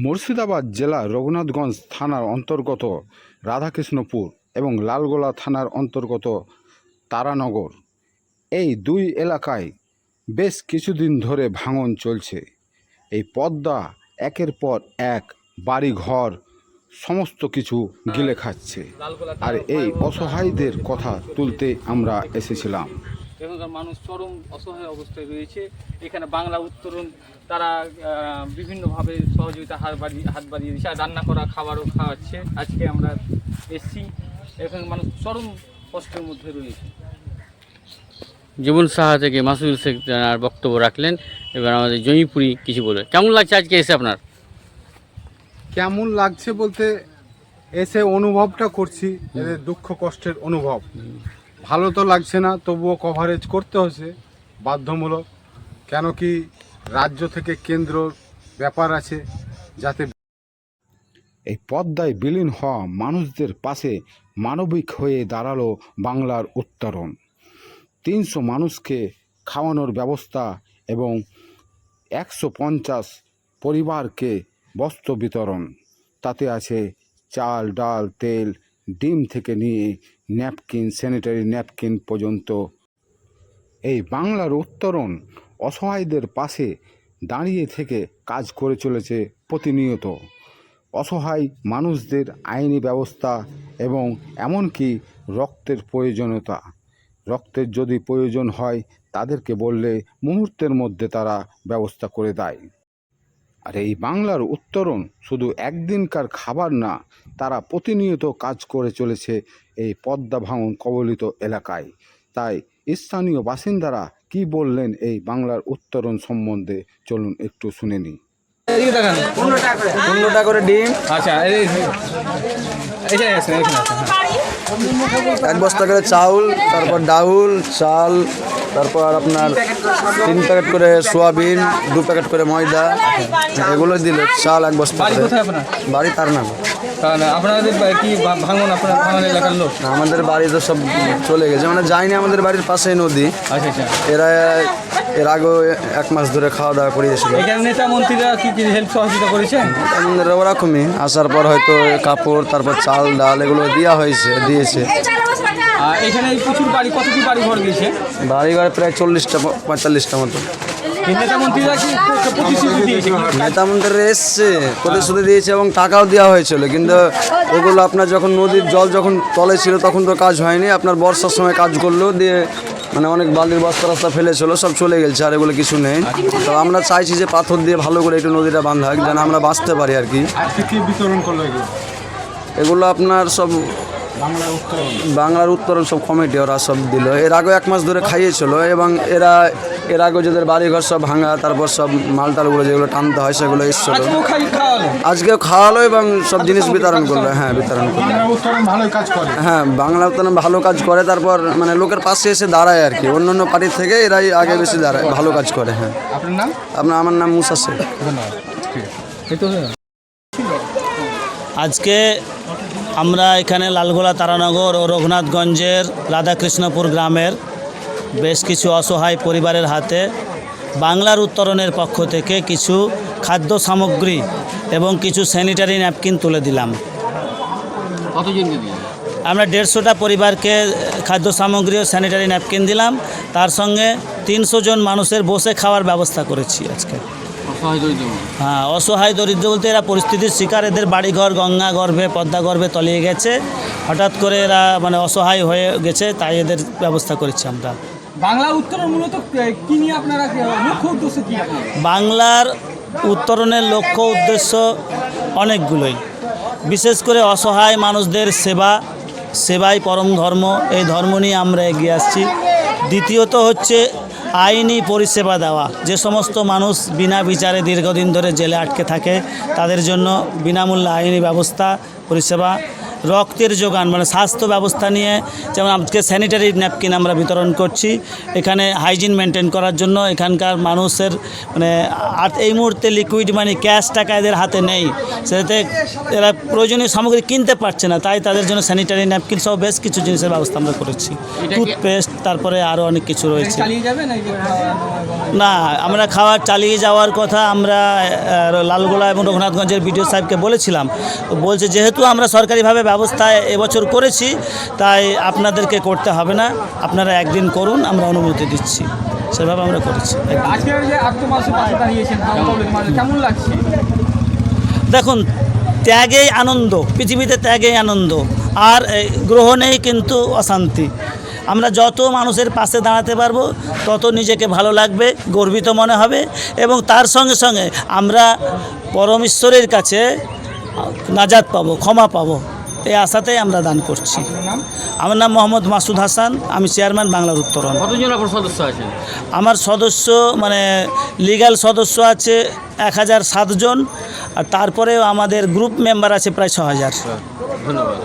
মুর্শিদাবাদ জেলা রঘুনাথগঞ্জ থানার অন্তর্গত রাধাকৃষ্ণপুর এবং লালগোলা থানার অন্তর্গত তারানগর। এই দুই এলাকায় বেশ কিছুদিন ধরে ভাঙন চলছে। এই পদ্মা একের পর এক বাড়িঘর সমস্ত কিছু গিলে খাচ্ছে। আর এই অসহায়দের কথা তুলতে আমরা এসেছিলাম। এখানকার মানুষ চরম অসহায় অবস্থায় রয়েছে। এখানে বাংলা উত্তরণ তারা বিভিন্নভাবে সহযোগিতা হাত বাড়িয়ে হাত বাড়িয়ে দিচ্ছে। আর রান্না করা খাবারও খাওয়াচ্ছে। আজকে আমরা এসছি। এখানে মানুষ চরম কষ্টের মধ্যে রয়েছে। জীবন সাহা থেকে মাসুদুল শেখ তার বক্তব্য রাখলেন। এবার আমাদের জমিপুরি কিছু বলবে কেমন লাগছে আজকে এসে আপনার? কেমন লাগছে বলতে এসে অনুভবটা করছি দুঃখ কষ্টের অনুভব। ভালো তো লাগছে না, তবুও কভারেজ করতে হচ্ছে বাধ্যমূলক। কেন কি রাজ্য থেকে কেন্দ্র ব্যাপার আছে, যাতে এই পদ্মায় বিলীন হওয়া মানুষদের পাশে মানবিক হয়ে দাঁড়াল বাংলার উত্তরণ। তিনশো মানুষকে খাওয়ানোর ব্যবস্থা এবং একশো পঞ্চাশ পরিবারকে বস্ত্র বিতরণ। তাতে আছে চাল, ডাল, তেল, ডিম থেকে নিয়ে ন্যাপকিন স্যানিটারি ন্যাপকিন পর্যন্ত। এই বাংলার উত্তরণ অসহায়দের পাশে দাঁড়িয়ে থেকে কাজ করে চলেছে প্রতিনিয়ত। অসহায় মানুষদের আইনি ব্যবস্থা এবং এমনকি রক্তের প্রয়োজনীয়তা। রক্তের যদি প্রয়োজন হয়, তাদেরকে বললে মুহূর্তের মধ্যে তারা ব্যবস্থা করে দেয়। আর এই বাংলার উত্তরণ শুধু একদিনকার খাবার না তারা প্রতিনিয়ত কাজ করে চলেছে এই পদ্মা ভাঙন কবলিত এলাকায়। তাই স্থানীয় বাসিন্দারা কি বললেন এই বাংলার উত্তরণ সম্বন্ধে চলুন একটু শুনে নিই। পনেরোটা করে ডিম। আচ্ছা হ্যাঁ। এক বস্তা করে চাউল তারপর ডাউল চাল তারপর আপনার তিন প্যাকেট করে সোয়াবিন দু প্যাকেট করে ময়দা এগুলো দিল চাল এক বস্তা বাড়ি তার নাম। আপনাদের কি ভাঙন আপনার ভাঙন এলাকার লোক? আমাদের বাড়ি তো সব চলে গেছে। মানে যায়নি আমাদের বাড়ির পাশেই নদী। আচ্ছা আচ্ছা। এরা এর আগেও এক মাস ধরে খাওয়া দাওয়া করিয়েছিল নেতা মন্ত্রীরা কি কি হেল্প সহযোগিতা করেছেন? আমাদের ওরকমই। আসার পর হয়তো কাপড় তারপর চাল ডাল এগুলো দেওয়া হয়েছে দিয়েছে। এখানে প্রচুর বাড়ি কত কি বাড়ি ঘর গিয়েছে বাড়ি ঘরে প্রায় চল্লিশটা পঁয়তাল্লিশটা মতো। এই নেতা মন্ত্রীরা কি প্রতিশ্রুতি দিয়েছে? এসছে প্রতিশ্রুতি দিয়েছে এবং টাকাও দেওয়া হয়েছিল। কিন্তু ওগুলো আপনার যখন নদীর জল যখন তলে ছিল তখন তো কাজ হয়নি। আপনার বর্ষার সময় কাজ করল দিয়ে মানে অনেক বালির বস্তা রাস্তা ফেলেছিল সব চলে গেছে আর এগুলো কিছু নেই। তো আমরা চাইছি যে পাথর দিয়ে ভালো করে একটু নদীটা বাঁধা হোক যেন আমরা বাঁচতে পারি আর কি। বিতরণ করল এগুলো আপনার সব বাংলার উত্তরণ। সব কমিটি ওরা সব দিল। এর আগেও এক মাস ধরে খাইয়েছিল এবং এরা এর আগেও যাদের বাড়িঘর সব ভাঙা তারপর সব মালটালগুলো যেগুলো টানতে হয় সেগুলো এসেছিল। আজকেও খাওয়ালো? এবং সব জিনিস বিতরণ করল। হ্যাঁ বিতরণ করল। উত্তরণ কাজ করে। হ্যাঁ বাংলা উত্তরণ ভালো কাজ করে তারপর মানে লোকের পাশে এসে দাঁড়ায় আর কি। অন্য অন্য পার্টির থেকে এরাই আগে বেশি দাঁড়ায় ভালো কাজ করে হ্যাঁ। আপনার নাম? আপনার আমার নাম মুসা শেখ। আজকে আমরা এখানে লালগোলা তারানগর ও রঘুনাথগঞ্জের রাধাকৃষ্ণপুর গ্রামের বেশ কিছু অসহায় পরিবারের হাতে বাংলার উত্তরণের পক্ষ থেকে কিছু খাদ্য সামগ্রী এবং কিছু স্যানিটারি ন্যাপকিন তুলে দিলাম। আমরা দেড়শোটা পরিবারকে খাদ্য সামগ্রী ও স্যানিটারি ন্যাপকিন দিলাম। তার সঙ্গে তিনশো জন মানুষের বসে খাওয়ার ব্যবস্থা করেছি আজকে। হ্যাঁ অসহায় দরিদ্র বলতে এরা পরিস্থিতির শিকার। এদের বাড়িঘর গঙ্গা গর্ভে পদ্মা গর্ভে তলিয়ে গেছে। হঠাৎ করে এরা মানে অসহায় হয়ে গেছে তাই এদের ব্যবস্থা করেছি আমরা। বাংলা উত্তরণ মূলত কি নিয়ে আপনারা মুখ্য উদ্দেশ্য কি বাংলার উত্তরণের লক্ষ্য উদ্দেশ্য অনেকগুলোই। বিশেষ করে অসহায় মানুষদের সেবা সেবাই পরম ধর্ম। এই ধর্ম নিয়ে আমরা এগিয়ে আসছি। দ্বিতীয়ত হচ্ছে আইনি পরিষেবা দেওয়া। যে সমস্ত মানুষ বিনা বিচারে দীর্ঘদিন ধরে জেলে আটকে থাকে, তাদের জন্য বিনামূল্যে আইনি ব্যবস্থা, পরিষেবা রক্তের যোগান মানে স্বাস্থ্য ব্যবস্থা নিয়ে যেমন আজকে স্যানিটারি ন্যাপকিন আমরা বিতরণ করছি এখানে হাইজিন মেনটেন করার জন্য এখানকার মানুষের মানে আর এই মুহূর্তে লিকুইড মানি ক্যাশ টাকা এদের হাতে নেই সেটাতে এরা প্রয়োজনীয় সামগ্রী কিনতে পারছে না তাই তাদের জন্য স্যানিটারি ন্যাপকিন সহ বেশ কিছু জিনিসের ব্যবস্থা আমরা করেছি। টুথপেস্ট তারপরে আরও অনেক কিছু রয়েছে। না আমরা খাবার চালিয়ে যাওয়ার কথা আমরা লালগোলা এবং রঘুনাথগঞ্জের বিডিও সাহেবকে বলেছিলাম তো বলছে যেহেতু আমরা সরকারিভাবে ব্যবস্থা এবছর করেছি তাই আপনাদেরকে করতে হবে না। আপনারা একদিন করুন আমরা অনুমতি দিচ্ছি। সেভাবে আমরা করেছি দেখুন ত্যাগেই আনন্দ পৃথিবীতে ত্যাগেই আনন্দ আর গ্রহণেই কিন্তু অশান্তি। আমরা যত মানুষের পাশে দাঁড়াতে পারব তত নিজেকে ভালো লাগবে গর্বিত মনে হবে এবং তার সঙ্গে সঙ্গে আমরা পরমেশ্বরের কাছে নাজাত পাবো ক্ষমা পাবো। এই আশাতেই আমরা দান করছি। আমার নাম মোহাম্মদ মাসুদ হাসান আমি চেয়ারম্যান বাংলার উত্তরণ। সদস্য আছে আমার সদস্য মানে লিগাল সদস্য আছে এক হাজার সাতজন আর তারপরেও আমাদের গ্রুপ মেম্বার আছে প্রায় ছ হাজার। ধন্যবাদ।